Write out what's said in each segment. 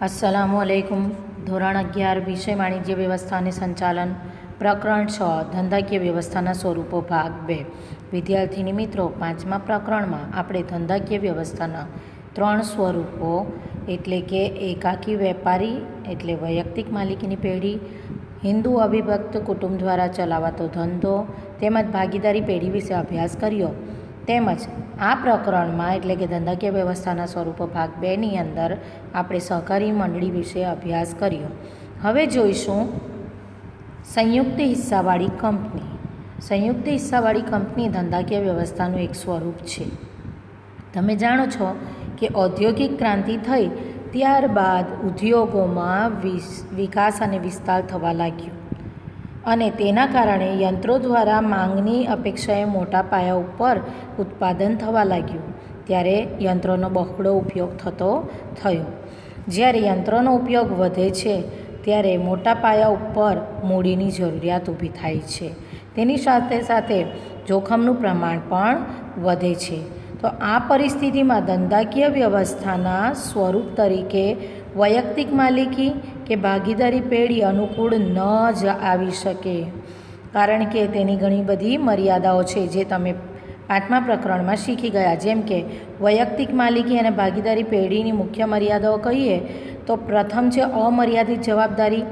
અસલામુ અલૈકુમ ધોરણ અગિયાર, વિષય વાણિજ્ય વ્યવસ્થાને સંચાલન, પ્રકરણ છ, ધંધાકીય વ્યવસ્થાના સ્વરૂપો, ભાગ બે. વિદ્યાર્થીની મિત્રો, પાંચમા પ્રકરણમાં આપણે ધંધાકીય વ્યવસ્થાના ત્રણ સ્વરૂપો, એટલે કે એકાકી વેપારી, એટલે વૈયક્તિક માલિકીની પેઢી, હિન્દુ અવિભક્ત કુટુંબ દ્વારા ચલાવાતો ધંધો, તેમજ ભાગીદારી પેઢી વિશે અભ્યાસ કર્યો, તેમજ આ પ્રકરણમાં એટલે કે ધંધાકીય વ્યવસ્થાના સ્વરૂપો ભાગ બેની અંદર આપણે સહકારી મંડળી વિશે અભ્યાસ કર્યો. હવે જોઈશું સંયુક્ત હિસ્સાવાળી કંપની. સંયુક્ત હિસ્સાવાળી કંપની ધંધાકીય વ્યવસ્થાનું એક સ્વરૂપ છે. તમે જાણો છો કે ઔદ્યોગિક ક્રાંતિ થઈ ત્યારબાદ ઉદ્યોગોમાં વિકાસ અને વિસ્તાર થવા લાગ્યો. અને તેના કારણે યંત્રો દ્વારા માંગની અપેક્ષાએ મોટા પાયા ઉપર ઉત્પાદન થવા લાગ્યું. ત્યારે યંત્રોનો બહોળો ઉપયોગ થતો થયો. જ્યારે યંત્રોનો ઉપયોગ વધે છે, ત્યારે મોટા પાયા ઉપર મૂડીની જરૂરિયાત ઊભી થાય છે. તેની સાથે સાથે જોખમનું પ્રમાણ પણ વધે છે. તો આ પરિસ્થિતિમાં ધંધાકીય વ્યવસ્થાના સ્વરૂપ તરીકે વૈયક્તિક માલિકી કે ભાગીદારી પેઢી અનુકૂળ ન જ આવી શકે. કારણ કે તેની ઘણી બધી મર્યાદાઓ છે જે તમે પાંચમા પ્રકરણમાં શીખી ગયા. જેમ કે, વૈયક્તિક માલિકી અને ભાગીદારી પેઢીની મુખ્ય મર્યાદાઓ કહીએ, તો પ્રથમ છે અમર્યાદિત જવાબદારી.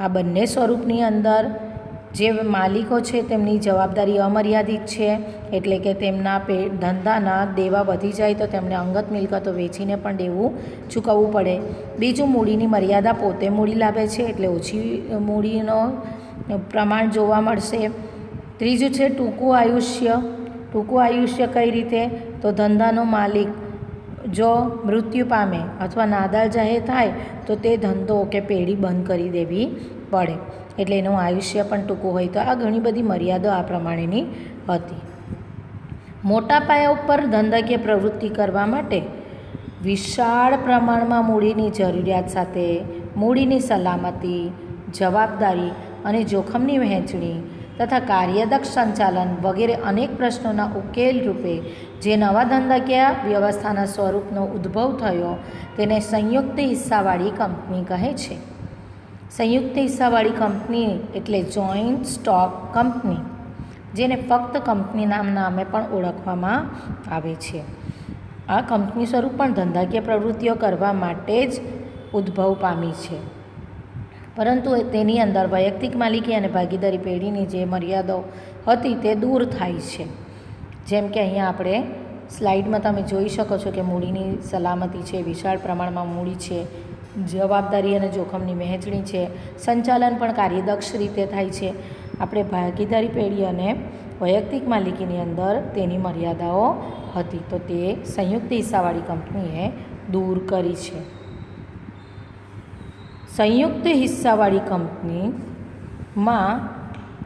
આ બંને સ્વરૂપની અંદર જે માલિકો છે તેમની જવાબદારી અમર્યાદિત છે, એટલે કે તેમના પે, ધંધાના દેવા વધી જાય તો તેમને અંગત મિલકતો વેચીને પણ દેવું ચૂકવવું પડે. બીજું મૂડીની મર્યાદા પોતે મૂડી લાવે છે, એટલે ઓછી મૂડીનો પ્રમાણ જોવા મળશે. ત્રીજું છે ટૂંકું આયુષ્ય. ટૂંકું આયુષ્ય કઈ રીતે? તો ધંધાનો માલિક જો મૃત્યુ પામે અથવા નાદાર જાહેર થાય તો તે ધંધો કે પેઢી બંધ કરી દેવી પડે. એટલે એનું આયુષ્ય પણ ટૂંકું હોય તો આ ઘણી બધી મર્યાદા આ પ્રમાણેની હતી. મોટા પાયા ઉપર ધંધાકીય પ્રવૃત્તિ કરવા માટે વિશાળ પ્રમાણમાં મૂડીની જરૂરિયાત સાથે મૂડીની સલામતી, જવાબદારી અને જોખમની વહેંચણી તથા કાર્યદક્ષ સંચાલન વગેરે અનેક પ્રશ્નોના ઉકેલ રૂપે જે નવા ધંધાકીય વ્યવસ્થાના સ્વરૂપનો ઉદ્ભવ થયો તેને સંયુક્ત હિસ્સાવાળી કંપની કહે છે. સંયુક્ત હિસ્સાવાળી કંપની એટલે જોઈન્ટ સ્ટોક કંપની જેને ફક્ત કંપની નામ નામે પણ ઓળખવામાં આવે છે. આ કંપની સ્વરૂપ પણ ધંધાકીય પ્રવૃત્તિઓ કરવા માટે જ ઉદ્ભવ પામી છે. પરંતુ તેની અંદર વૈયક્તિક માલિકી અને ભાગીદારી પેઢીની જે મર્યાદાઓ હતી તે દૂર થાય છે. જેમ કે અહીંયા આપણે સ્લાઇડમાં તમે જોઈ શકો છો કે મૂડીની સલામતી છે, વિશાળ પ્રમાણમાં મૂડી છે જવાબદારી અને જોખમની વહેંચણી છે. સંચાલન પણ કાર્યદક્ષ રીતે થાય છે. આપણે ભાગીદારી પેઢી અને વૈયક્તિક માલિકીની અંદર તેની મર્યાદાઓ હતી. તો તે સંયુક્ત હિસ્સાવાળી કંપનીએ દૂર કરી છે. સંયુક્ત હિસ્સાવાળી કંપનીમાં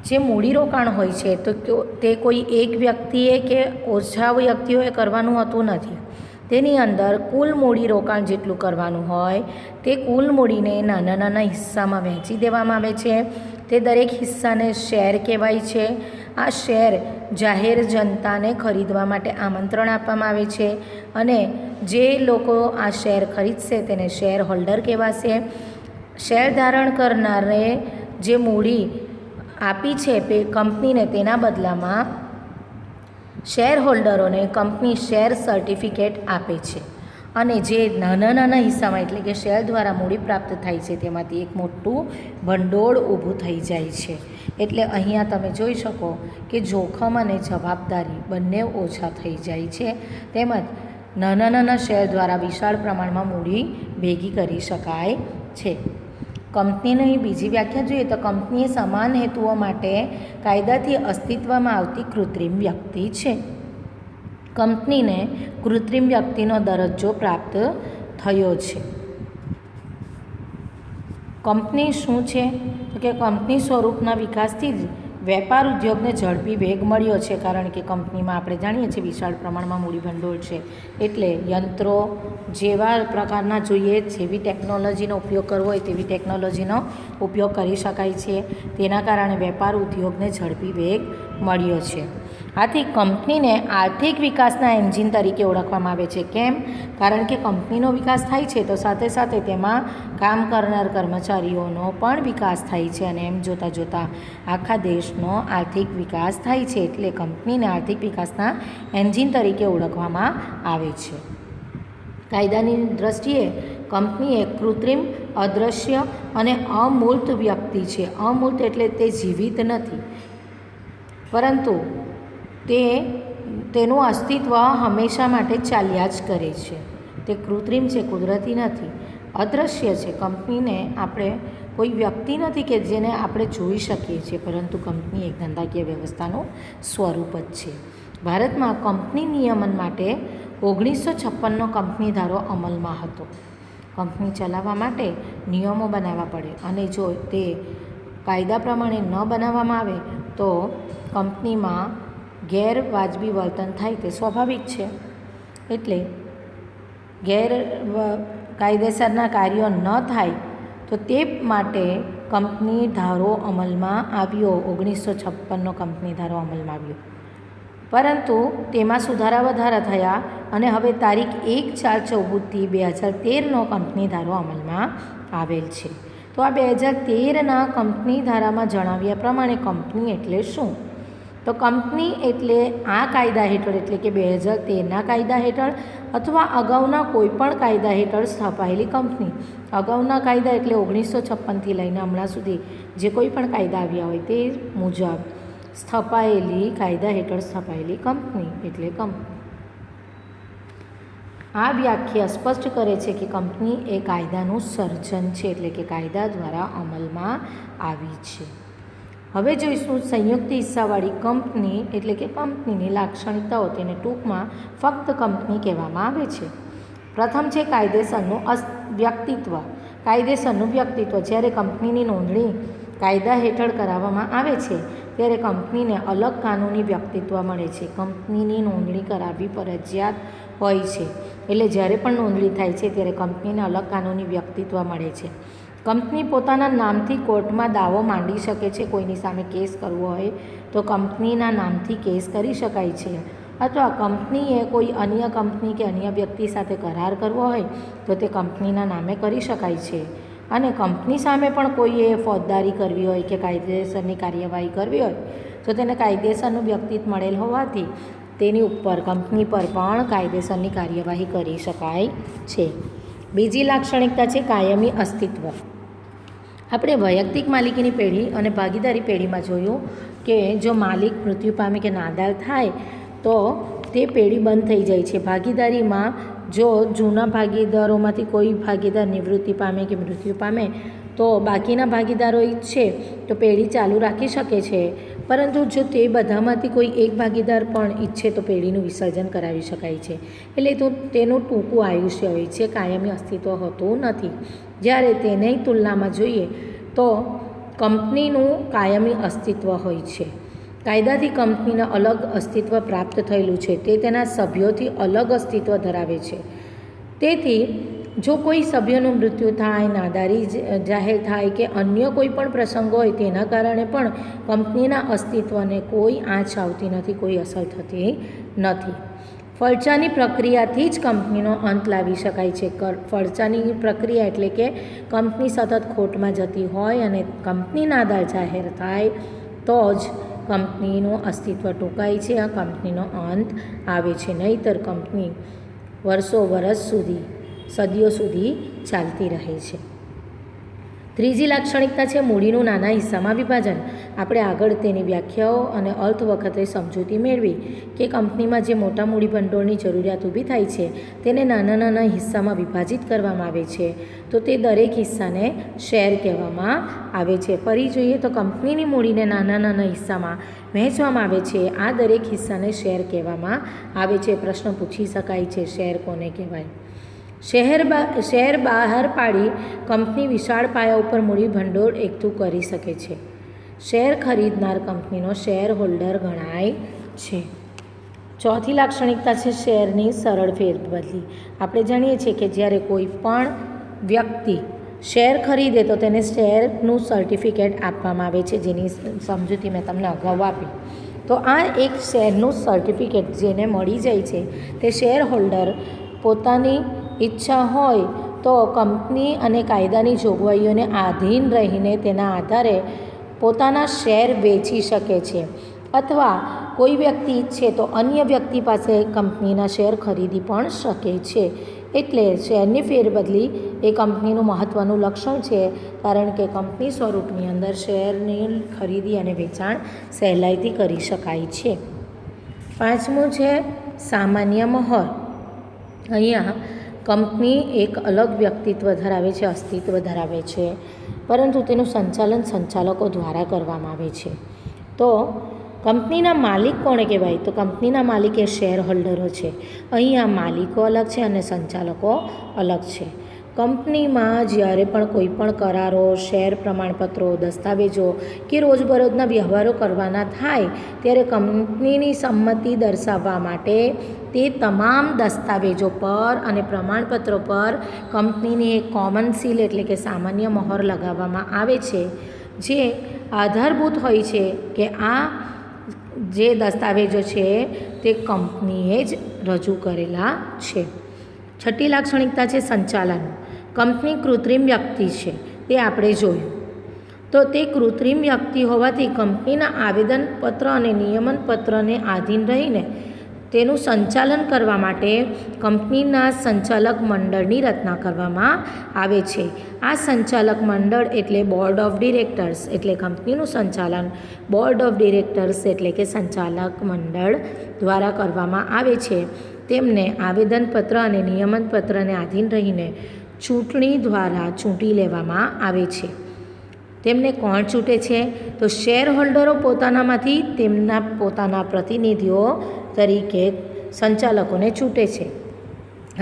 જે મૂડીરોકાણ હોય છે, તો તે કોઈ એક વ્યક્તિએ કે ઓછા વ્યક્તિઓએ કરવાનું હોતું નથી. તેની અંદર કુલ મૂડી રોકાણ જેટલું કરવાનું હોય, તે કુલ મૂડીને નાના નાના હિસ્સામાં વહેંચી દેવામાં આવે છે. તે દરેક હિસ્સાને શેર કહેવાય છે. આ શેર જાહેર જનતાને ખરીદવા માટે આમંત્રણ આપવામાં આવે છે અને જે લોકો આ શેર ખરીદશે તેને શેર હોલ્ડર કહેવાશે. શેર ધારણ કરનારે જે મૂડી આપી છે કંપનીને તેના બદલામાં શેર હોલ્ડરોને કંપની શેર સર્ટિફિકેટ આપે છે અને જે નાના નાના હિસ્સામાં એટલે કે શેર દ્વારા મૂડી પ્રાપ્ત થાય છે તેમાંથી એક મોટું ભંડોળ ઊભું થઈ જાય છે. એટલે અહીંયા તમે જોઈ શકો કે જોખમ અને જવાબદારી બંને ઓછા થઈ જાય છે. તેમજ નાના નાના શેર દ્વારા વિશાળ પ્રમાણમાં મૂડી ભેગી કરી શકાય છે. કંપનીની બીજી વ્યાખ્યા જોઈએ તો કંપની સમાન હેતુઓ માટે કાયદાથી અસ્તિત્વમાં આવતી કૃત્રિમ વ્યક્તિ છે. કંપનીને કૃત્રિમ વ્યક્તિનો દરજ્જો પ્રાપ્ત થયો છે. કંપની શું છે? તો કે કંપની સ્વરૂપના વિકાસથી જ વેપાર ઉદ્યોગને ઝડપી વેગ મળ્યો છે કારણ કે કંપનીમાં આપણે જાણીએ છીએ વિશાળ પ્રમાણમાં મૂડીભંડોળ છે. એટલે યંત્રો જેવા પ્રકારના જોઈએ, જેવી ટેકનોલોજીનો ઉપયોગ કરવો હોય તેવી ટેકનોલોજીનો ઉપયોગ કરી શકાય છે. તેના કારણે વેપાર ઉદ્યોગને ઝડપી વેગ મળ્યો છે. આથી કંપનીને આર્થિક વિકાસના એન્જિન તરીકે ઓળખવામાં આવે છે. કેમ? કારણ કે કંપનીનો વિકાસ થાય છે તો સાથે સાથે તેમાં કામ કરનાર કર્મચારીઓનો પણ વિકાસ થાય છે અને એમ જોતાં જોતાં આખા દેશનો આર્થિક વિકાસ થાય છે એટલે કંપનીને આર્થિક વિકાસના એન્જિન તરીકે ઓળખવામાં આવે છે. કાયદાની દ્રષ્ટિએ કંપની એક કૃત્રિમ અદૃશ્ય અને અમૂર્ત વ્યક્તિ છે. અમૂર્ત એટલે તે જીવિત નથી. પરંતુ તે તેનું અસ્તિત્વ હંમેશા માટે ચાલ્યા જ કરે છે. તે કૃત્રિમ છે, કુદરતી નથી. અદૃશ્ય છે. કંપનીને આપણે કોઈ વ્યક્તિ નથી કે જેને આપણે જોઈ શકીએ છીએ, પરંતુ કંપની એક ધંધાકીય વ્યવસ્થાનું સ્વરૂપ જ છે. ભારતમાં કંપની નિયમન માટે ઓગણીસો છપ્પનનો કંપની ધારો અમલમાં હતો. કંપની ચલાવવા માટે નિયમો બનાવવા પડે અને જો તે કાયદા પ્રમાણે ન બનાવવામાં આવે તો કંપનીમાં ગેરવાજબી વર્તન થાય તે સ્વાભાવિક છે. એટલે ગેર કાયદેસરના કાર્યો ન થાય તો તે માટે કંપની ધારો અમલમાં આવ્યો, ઓગણીસો છપ્પનનો કંપની ધારો અમલમાં આવ્યો. પરંતુ તેમાં સુધારા વધારા થયા અને હવે તારીખ એક ચાર ચૌદથી બે હજાર તેરનો કંપની ધારો અમલમાં આવેલ છે. તો આ બે હજાર તેરના કંપની ધારામાં જણાવ્યા પ્રમાણે કંપની એટલે શું? તો કંપની એટલે આ કાયદા હેઠળ, એટલે કે બે હજાર તેરના કાયદા હેઠળ અથવા અગાઉના કોઈપણ કાયદા હેઠળ સ્થપાયેલી કંપની. અગાઉના કાયદા એટલે ઓગણીસો છપ્પનથી લઈને હમણાં સુધી જે કોઈ પણ કાયદા આવ્યા હોય તે મુજબ સ્થપાયેલી, કાયદા હેઠળ સ્થપાયેલી કંપની એટલે કંપની. આ વ્યાખ્યા સ્પષ્ટ કરે છે કે કંપની એ કાયદાનું સર્જન છે, એટલે કે કાયદા દ્વારા અમલમાં આવી છે. હવે જોઈશું સંયુક્ત હિસ્સાવાળી કંપની એટલે કે કંપનીની લાક્ષણિકતાઓ તેને ટૂંકમાં ફક્ત કંપની કહેવામાં આવે છે. પ્રથમ છે કાયદેસરનું અસ, વ્યક્તિત્વ. કાયદેસરનું વ્યક્તિત્વ જ્યારે કંપનીની નોંધણી કાયદા હેઠળ કરાવવામાં આવે છે, ત્યારે કંપનીને અલગ કાનૂની વ્યક્તિત્વ મળે છે. કંપનીની નોંધણી કરાવવી ફરજિયાત હોય છે. એટલે જ્યારે પણ નોંધણી થાય છે, ત્યારે કંપનીને અલગ કાનૂની વ્યક્તિત્વ મળે છે. કંપની પોતાના નામથી કોર્ટમાં દાવો માંડી શકે છે, કોઈની સામે કેસ કરવો હોય તો કંપનીના નામથી કેસ કરી શકાય છે. અથવા કંપનીએ કોઈ અન્ય કંપની કે અન્ય વ્યક્તિ સાથે કરાર કરવો હોય તો તે કંપનીના નામે કરી શકાય છે. અને કંપની સામે પણ કોઈએ ફોજદારી કરવી હોય કે કાયદેસરની કાર્યવાહી કરવી હોય તો તેને કાયદેસરનું વ્યક્તિત્વ મળેલ હોવાથી તેની ઉપર કંપની પર પણ કાયદેસરની કાર્યવાહી કરી શકાય છે. બીજી લાક્ષણિકતા છે કાયમી અસ્તિત્વ. આપણે વૈયક્તિક માલિકીની પેઢી અને ભાગીદારી પેઢીમાં જોયું કે જો માલિક મૃત્યુ પામે કે નાદાર થાય, તો તે પેઢી બંધ થઈ જાય છે. ભાગીદારીમાં જો જૂના ભાગીદારોમાંથી કોઈ ભાગીદાર નિવૃત્તિ પામે કે મૃત્યુ પામે, તો બાકીના ભાગીદારો ઈચ્છે તો પેઢી ચાલુ રાખી શકે છે. પરંતુ જો તે બધામાંથી કોઈ એક ભાગીદાર પણ ઈચ્છે તો પેઢીનું વિસર્જન કરાવી શકાય છે. એટલે તો તેનું ટૂંકું આયુષ્ય હોય છે. કાયમી અસ્તિત્વ હોતું નથી. જ્યારે તેની તુલનામાં જોઈએ તો કંપનીનું કાયમી અસ્તિત્વ હોય છે. કાયદાથી કંપનીને અલગ અસ્તિત્વ પ્રાપ્ત થયેલું છે. તે તેના સભ્યોથી અલગ અસ્તિત્વ ધરાવે છે. તેથી, જો કોઈ સભ્યનું મૃત્યુ થાય, નાદારી જાહેર થાય કે અન્ય કોઈ પણ પ્રસંગ હોય, તેના કારણે પણ કંપનીના અસ્તિત્વને કોઈ આંચ આવતી નથી, કોઈ અસર થતી નથી. ફળચાની પ્રક્રિયાથી જ કંપનીનો અંત લાવી શકાય છે. ફળચાની પ્રક્રિયા એટલે કે કંપની સતત ખોટમાં જતી હોય અને કંપની નાદાર જાહેર થાય, તો જ કંપનીનું અસ્તિત્વ ટૂંકાય છે, આ કંપનીનો અંત આવે છે. નહીંતર કંપની વર્ષો વર્ષ સુધી, સદીઓ સુધી ચાલતી રહે છે. ત્રીજી લાક્ષણિકતા છે મૂડીનું નાના હિસ્સામાં વિભાજન. આપણે આગળ તેની વ્યાખ્યાઓ અને અર્થ વખતે સમજૂતી મેળવી કે કંપનીમાં જે મોટા મૂડી ભંડોળની જરૂરિયાત ઊભી થાય છે, તેને નાના નાના હિસ્સામાં વિભાજિત કરવામાં આવે છે. તો તે દરેક હિસ્સાને શેર કહેવામાં આવે છે. ફરી જોઈએ તો કંપનીની મૂડીને નાના નાના હિસ્સામાં વહેંચવામાં આવે છે. આ દરેક હિસ્સાને શેર કહેવામાં આવે છે. પ્રશ્ન પૂછી શકાય છે શેર કોને કહેવાય? શહેર શેર બહાર પાડી કંપની વિશાળ પાયા ઉપર મૂડી ભંડોળ એકઠું કરી શકે છે. શેર ખરીદનાર કંપનીનો શેર હોલ્ડર ગણાય છે. ચોથી લાક્ષણિકતા છે શેરની સરળ ફેરબદલી. આપણે જાણીએ છીએ કે જ્યારે કોઈ પણ વ્યક્તિ શેર ખરીદે તો તેને શેરનું સર્ટિફિકેટ આપવામાં આવે છે, જેની સમજૂતી મેં તમને અગાઉ આપી. તો આ એક શેરનું સર્ટિફિકેટ જેને મળી જાય છે, તે શેર હોલ્ડર પોતાની ઈચ્છા હોય તો કંપની અને કાયદાની જોગવાઈઓને આધીન રહીને તેના આધારે પોતાના શેર વેચી શકે છે. અથવા કોઈ વ્યક્તિ ઈચ્છે તો અન્ય વ્યક્તિ પાસે કંપનીના શેર ખરીદી પણ શકે છે. એટલે શેરની ફેરબદલી એ કંપનીનું મહત્ત્વનું લક્ષણ છે, કારણ કે કંપની સ્વરૂપની અંદર શેરની ખરીદી અને વેચાણ સહેલાઈથી કરી શકાય છે. પાંચમું છે સામાન્ય મહોર. અહીંયા કંપની એક અલગ વ્યક્તિત્વ ધરાવે છે, અસ્તિત્વ ધરાવે છે, પરંતુ તેનું સંચાલન સંચાલકો દ્વારા કરવામાં આવે છે. તો કંપનીના માલિક કોણે કહેવાય? તો કંપનીના માલિક એ શેર હોલ્ડરો છે અહીંયા માલિકો અલગ છે અને સંચાલકો અલગ છે. કંપનીમાં જ્યારે પણ કોઈ પણ કરારો, શેર પ્રમાણપત્રો, દસ્તાવેજો કે રોજબરોજના વ્યવહારો કરવાના થાય, ત્યારે કંપનીની સંમતિ દર્શાવવા માટે તે તમામ દસ્તાવેજો પર અને પ્રમાણપત્રો પર કંપનીની એક કોમન સીલ એટલે કે સામાન્ય મહોર લગાવવામાં આવે છે, જે આધારભૂત હોય છે કે આ જે દસ્તાવેજો છે તે કંપનીએ જ રજૂ કરેલા છે. છઠ્ઠી લાક્ષણિકતા છે સંચાલન. કંપની કૃત્રિમ વ્યક્તિ છે, તે આપણે જોયું. તો તે કૃત્રિમ વ્યક્તિ હોવાથી કંપનીના આવેદનપત્ર અને નિયમનપત્રને આધીન રહીને તેનું સંચાલન કરવા માટે કંપનીના સંચાલક મંડળની રચના કરવામાં આવે છે. આ સંચાલક મંડળ એટલે બોર્ડ ઓફ ડિરેક્ટર્સ, એટલે કંપનીનું સંચાલન. બોર્ડ ઓફ ડિરેક્ટર્સ એટલે કે સંચાલક મંડળ દ્વારા કરવામાં આવે છે. તેમને આવેદનપત્ર અને નિયમનપત્રને આધીન રહીને ચૂંટણી દ્વારા ચૂંટી લેવામાં આવે છે. તેમને કોણ ચૂંટે છે? તો શેર હોલ્ડરો પોતાનામાંથી તેમના પોતાના પ્રતિનિધિઓ તરીકે સંચાલકોને છૂટે છે.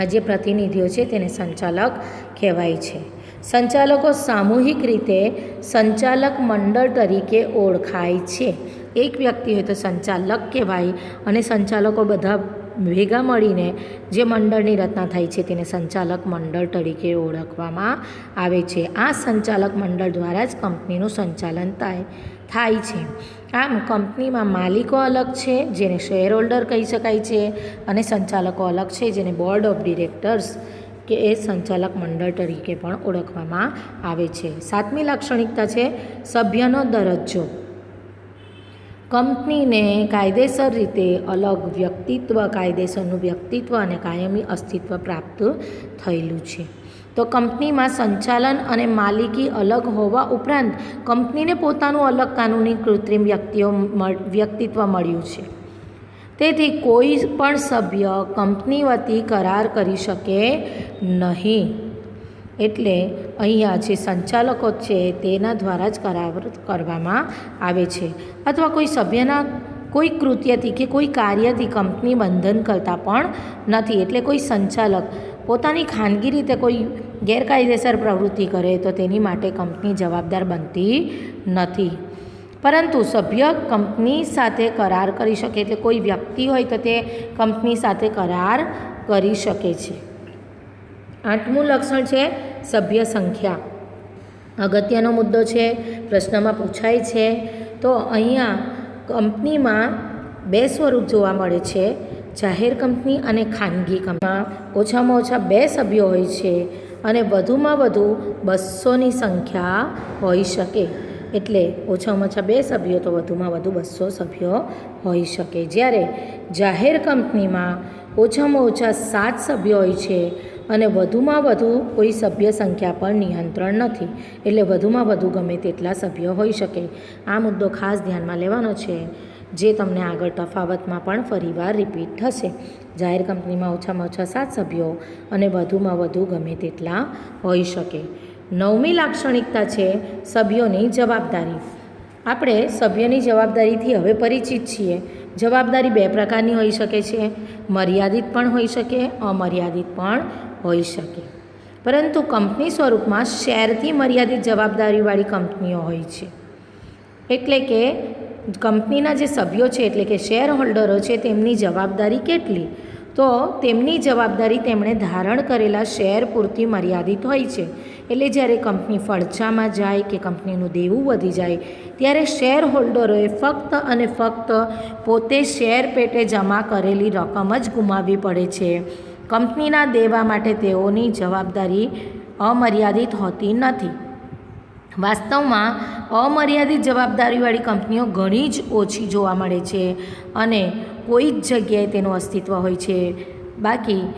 આ જે પ્રતિનિધિઓ છે તેને સંચાલક કહેવાય છે. સંચાલકો સામૂહિક રીતે સંચાલક મંડળ તરીકે ઓળખાય છે. એક વ્યક્તિ હોય તો સંચાલક કહેવાય અને સંચાલકો બધા ભેગા મળીને જે મંડળની રચના થાય છે તેને સંચાલક મંડળ તરીકે ઓળખવામાં આવે છે. આ સંચાલક મંડળ દ્વારા જ કંપનીનું સંચાલન થાય થાય છે. આમ કંપનીમાં માલિકો અલગ છે, જેને શેર હોલ્ડર કહી શકાય છે અને સંચાલકો અલગ છે, જેને બોર્ડ ઓફ ડિરેક્ટર્સ કે એ સંચાલક મંડળ તરીકે પણ ઓળખવામાં આવે છે. સાતમી લાક્ષણિકતા છે, સભ્યનો દરજ્જો. કંપનીને કાયદેસર રીતે અલગ વ્યક્તિત્વ, કાયદેસરનું વ્યક્તિત્વ અને કાયમી અસ્તિત્વ પ્રાપ્ત થયેલું છે. તો કંપનીમાં સંચાલન અને માલિકી અલગ હોવા ઉપરાંત કંપનીને પોતાનું અલગ કાનૂની કૃત્રિમ વ્યક્તિઓ વ્યક્તિત્વ મળ્યું છે. તેથી કોઈ પણ સભ્ય કંપની વતી કરાર કરી શકે નહીં. એટલે અહીંયા જે સંચાલકો છે તેના દ્વારા જ કરાર કરવામાં આવે છે. અથવા કોઈ સભ્યના કોઈ કૃત્યથી કે કોઈ કાર્યથી કંપની બંધન કરતા પણ નથી. એટલે કોઈ સંચાલક પોતાની ખાનગી રીતે કોઈ ગેરકાયદેસર પ્રવૃત્તિ કરે તો તેની માટે કંપની જવાબદાર બનતી નથી. પરંતુ સભ્ય કંપની સાથે કરાર કરી શકે. એટલે કોઈ વ્યક્તિ હોય તો તે કંપની સાથે કરાર કરી શકે છે. આઠમું લક્ષણ છે સભ્ય સંખ્યા. અગત્યનો મુદ્દો છે, પ્રશ્નમાં પૂછાય છે, તો અહીંયા કંપનીમાં બે સ્વરૂપ જોવા મળે છે, જાહેર કંપની અને ખાનગી કંપનીમાં ઓછામાં ઓછા બે સભ્યો હોય છે અને વધુમાં વધુ બસોની સંખ્યા હોઈ શકે. એટલે ઓછામાં ઓછા બે સભ્યો, તો વધુમાં વધુ બસો સભ્યો હોઈ શકે. જ્યારે જાહેર કંપનીમાં ઓછામાં ઓછા સાત સભ્યો હોય છે અને વધુમાં વધુ કોઈ સભ્ય સંખ્યા પર નિયંત્રણ નથી. એટલે વધુમાં વધુ ગમે તેટલા સભ્યો હોઈ શકે. આ મુદ્દો ખાસ ધ્યાનમાં લેવાનો છે. જે તમને આગળ તફાવતમાં પણ ફરીવાર રિપીટ થશે. જાહેર કંપનીમાં ઓછામાં ઓછા સાત સભ્યો અને વધુમાં વધુ ગમે તેટલા હોઈ શકે. નવમી લાક્ષણિકતા છે સભ્યોની જવાબદારી. આપણે સભ્યની જવાબદારીથી હવે પરિચિત છીએ. જવાબદારી બે પ્રકારની હોઈ શકે છે. મર્યાદિત પણ હોઈ શકે, અમર્યાદિત પણ હોઈ શકે. પરંતુ કંપની સ્વરૂપમાં શેરથી મર્યાદિત જવાબદારીવાળી કંપનીઓ હોય છે. એટલે કે કંપનીના જે સભ્યો છે, એટલે કે શેર હોલ્ડરો છે, તેમની જવાબદારી કેટલી? તો તેમની જવાબદારી તેમણે ધારણ કરેલા શેર પૂરતી મર્યાદિત હોય છે. એટલે જ્યારે કંપની ફડચામાં જાય કે કંપનીનું દેવું વધી જાય, ત્યારે શેર હોલ્ડરોએ ફક્ત અને ફક્ત પોતે શેર પેટે જમા કરેલી રકમ જ ગુમાવવી પડે છે. કંપનીના દેવા માટે તેઓની જવાબદારી અમર્યાદિત હોતી નથી. વાસ્તવમાં અમર્યાદિત જવાબદારીવાળી કંપનીઓ ઘણી જ ઓછી જોવા મળે છે અને કોઈ જ જગ્યાએ તેનું અસ્તિત્વ હોય છે. બાકી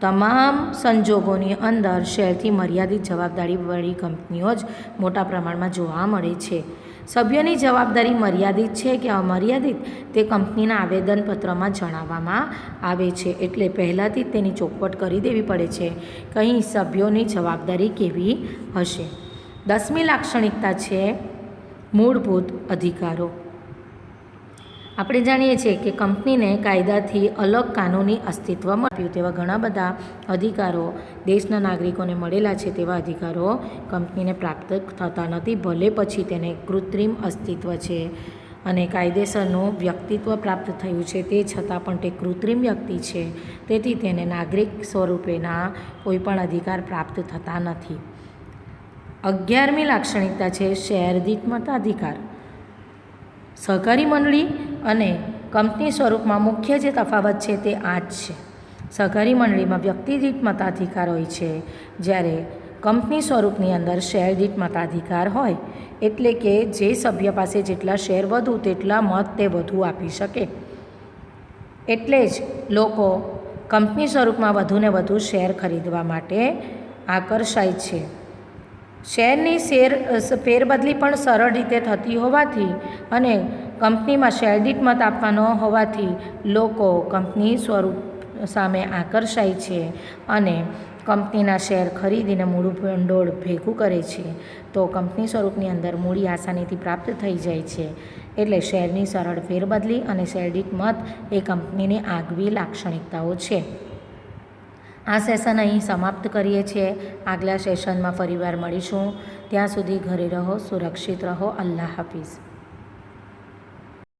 તમામ સંજોગોની અંદર શેરથી મર્યાદિત જવાબદારીવાળી કંપનીઓ જ મોટા પ્રમાણમાં જોવા મળે છે. સભ્યોની જવાબદારી મર્યાદિત છે કે અમર્યાદિત તે કંપનીના આવેદનપત્રમાં જણાવવામાં આવે છે એટલે પહેલાંથી જ તેની ચોખવટ કરી દેવી પડે છે. કંઈ સભ્યોની જવાબદારી કેવી હશે? દસમી લાક્ષણિકતા છે મૂળભૂત અધિકારો. આપણે જાણીએ છીએ કે કંપનીને કાયદાથી અલગ કાનૂની અસ્તિત્વ મળ્યું તેવા ઘણા બધા અધિકારો દેશના નાગરિકોને મળેલા છે તેવા અધિકારો કંપનીને પ્રાપ્ત થતા નથી, ભલે પછી તેને કૃત્રિમ અસ્તિત્વ છે. અને કાયદેસરનું વ્યક્તિત્વ પ્રાપ્ત થયું છે તે છતાં પણ તે કૃત્રિમ વ્યક્તિ છે. તેથી તેને નાગરિક સ્વરૂપેના કોઈપણ અધિકાર પ્રાપ્ત થતા નથી. અગિયારમી લાક્ષણિકતા છે શહેર દીઠ મતાધિકાર. સહકારી મંડળી અને કંપની સ્વરૂપમાં મુખ્ય જે તફાવત છે તે આ જ છે. સહકારી મંડળીમાં વ્યક્તિ દીઠ મતાધિકાર હોય છે. જ્યારે કંપની સ્વરૂપની અંદર શેર દીઠ મતાધિકાર હોય, એટલે કે જે સભ્ય પાસે જેટલા શેર વધુ તેટલા મત તે વધુ આપી શકે. એટલે જ લોકો કંપની સ્વરૂપમાં વધુને વધુ શેર ખરીદવા માટે આકર્ષાય છે. શેરની શેર ફેરબદલી પણ સરળ રીતે થતી હોવાથી અને કંપનીમાં શેર મત મત આપવાનો હોવાથી લોકો કંપની સ્વરૂપ સામે આકર્ષાય છે અને કંપનીના શેર ખરીદીને મૂળું ભંડોળ ભેગું કરે છે. તો કંપની સ્વરૂપની અંદર મૂડી આસાનીથી પ્રાપ્ત થઈ જાય છે. એટલે શેરની સરળ ફેરબદલી અને શેરદીઠ મત એ કંપનીની આગવી લાક્ષણિકતાઓ છે. આ સેશન અહીં સમાપ્ત કરીએ છીએ. આગલા સેશનમાં ફરીવાર મળીશું. ત્યાં સુધી ઘરે રહો, સુરક્ષિત રહો. અલ્લાહ હાફિઝ.